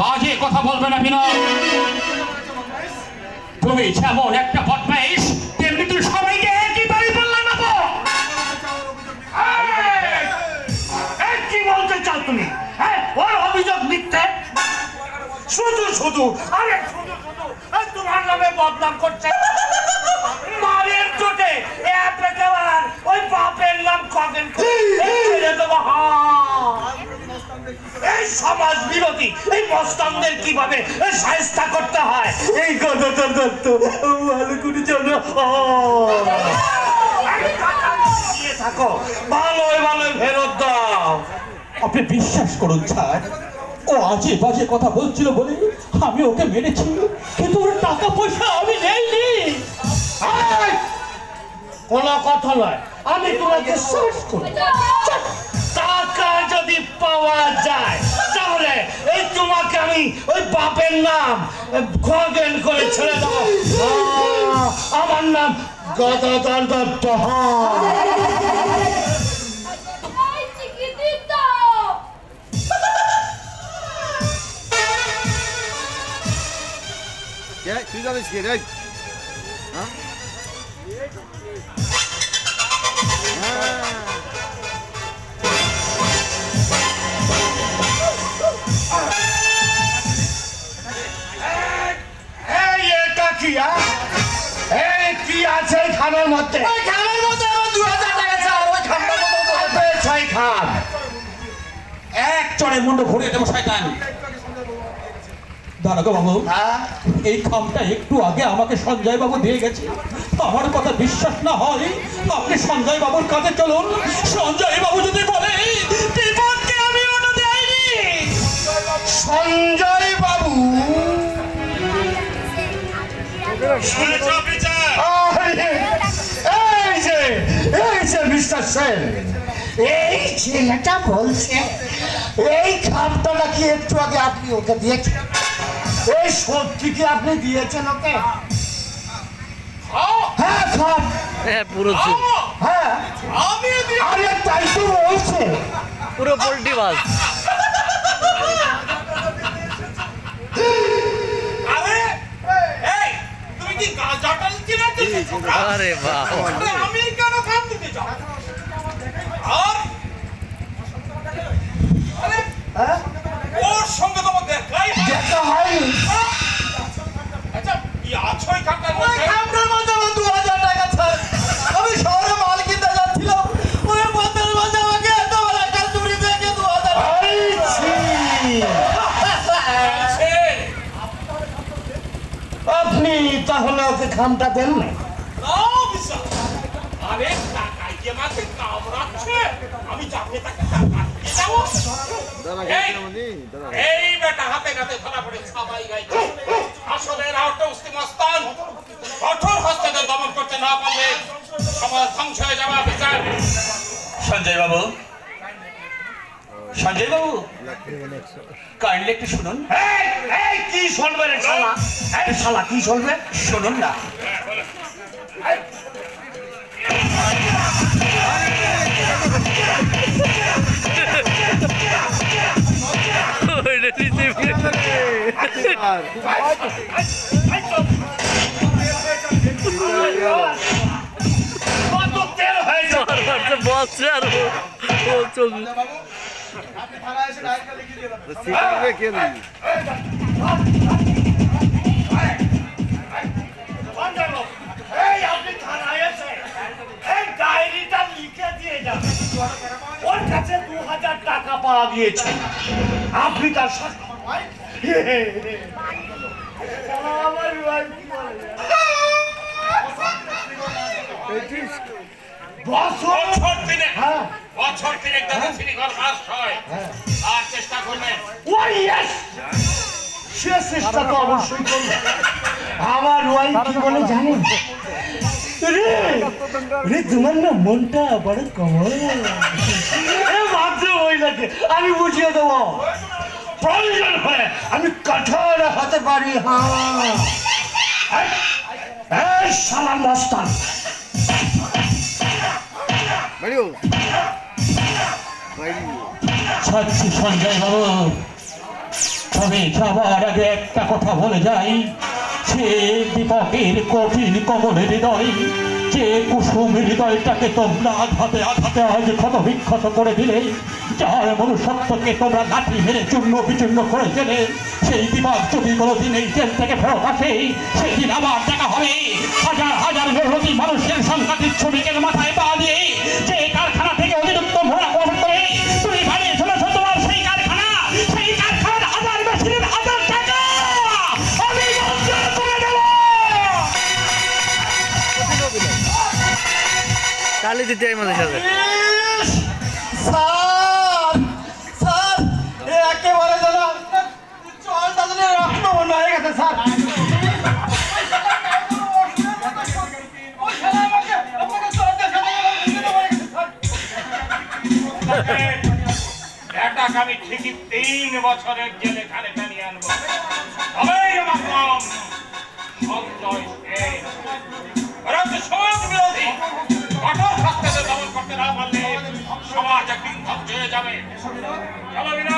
বাজে কথা বলবে না বিনয়। তুমি যেমন একটা বদমাইশ, তেমনি তুমি সবাইকে একই বাড়ি বললে না কি বলতে চাও তুমি? হ্যাঁ ওর অভিযোগ লিখতে শুধু শুধু, আরে শুধু শুধু তোমার নামে বদনাম করছে। মারের চোটে এত ওই পাপের নাম কগেন সমাজ বিরোধী। এই মস্তানদের কীভাবে সাহেস্তা করতে হয়? এই কথা তো দত্ত ভালো করে জানো থাকো। ভালোই ভালোই ফেরত দাও। আপনি বিশ্বাস করুন স্যার। ও আজে বাজে কথা বলছিল বলে আমি ওকে মেরেছি কিন্তু ওর টাকা পয়সা আমি নেইনি। এই! কোনো কথা নয়। আমি তোমাকে শেষ করি। টাকা যদি পাওয়া যায় তাহলে এই তোমাকে আমি ওই বাপের নাম খগেন করে ছেড়ে দেবো আমার নাম গদাধর দত্ত হ্যাঁ। Ay, chiquitito. ¿Qué? ¿Tú ওই খামের আমার দু হাজার টাকা ওই আছে। এক চড়ে মুন্ড ঘুরিয়ে দেবো শয়তান। দাঁড়াগো বাবু। হ্যাঁ? এই খামটা একটু আগে আমাকে সঞ্জয় বাবু দিয়ে গেছে। আমার কথা বিশ্বাস না হয় আপনি সঞ্জয় বাবুর কাছে চলুন। সঞ্জয় বাবু যদি বলে বিপদকে আমি ওটা দেয়নি সঞ্জয় বাবু সেন এই ছেলেটা বলছে এই খাপটা নাকি একটু আগে আপনি ওকে দিয়েছেন। এই সত্যি কি আপনি দিয়েছেন ওকে? হ্যাঁ খাপ হ্যাঁ পুরো হ্যাঁ। আমি আরে তাই তো বলছে পুরো পোল্ট্রি বাস আরে এই তুমি কি গাঁজাটা নিতে যাচ্ছ আরে বাহ আরে আমি কেন খাম দিতে যাও আর আরে হ্যাঁ ওর সঙ্গে তোমার দেখাই হয় না। দেখা হয়নি আচ্ছা কি আছো এই খামটার মধ্যে খামটার মধ্যে আমার দু হাজার টাকা ছাড় আমি শহরে মাল কিনতে যাচ্ছিলাম ওই বন্ধের মধ্যে আমাকে এত বড় একটা চুরি থেকে দু হাজার আরে ছি! আছে। আপনি তাহলে ওকে খামটা দেন না। আরে মাকে কামড়াচ্ছে আমি তাকে এই! বেটা হাতে হাতে ধরা পড়ে সবাই গাইছে আসলে এরা হচ্ছে উস্তি মস্তান। কঠোর হস্তদের দমন করতে না পারলে সমাজ ধ্বংস হয়ে যাবে বিচার। সঞ্জয় বাবু সঞ্জয় বাবু? কাইন্ডলি একটু শুনুন। এই এই কি শুনবে রে শালা এই শালা কি শুনবে? শুনুন না। কত তেল বসছে আর ও- ও ওর কাছে দু হাজার টাকা পাওয়া গিয়েছে। আপনি তার আমার? বছর বছর তিনে হ্যাঁ। বছর হয়। আর চেষ্টা করবেন। ওই yes! সে চেষ্টা তো অবশ্যই করবে। আমার ওয়াইফ কি বলে জানেন? রে রে তোমার না মনটা বড় কমল। এ মাত্র ওই লাগে আমি বুঝিয়ে দেবো। প্রয়োজন হয় আমি কঠোর হতে পারি হ্যাঁ। এই, এই শালা মস্তান। ছাড়ছি সঞ্জয় বাবু, তবে যাবার আগে একটা কথা বলে যাই। সে বিপদের কঠিন কমলের হৃদয়, যে কুসুম হৃদয়টাকে তোমরা আঘাতে আঘাতে আজ ক্ষত বিক্ষত করে দিলে, যার মনুষ্যত্বকে তোমরা লাঠি মেরে চূর্ণ বিচূর্ণ করে দিলে সেই বিবাদ যদি কোনোদিন এই জেল থেকে ফেরত আসে, সেদিন আবার দেখা হবে। হাজার হাজার মেহনতি মানুষের সংখ্যাতিক শ্রমিকের মাথায় পা দিয়ে, যে বন্ধ হয়ে স্যার। এটাকে আমি ঠিকই তিন বছরের জেলে খানে টানিয়ে আনব। তবেই আমার নাম সঞ্জয় হয়ে যাবে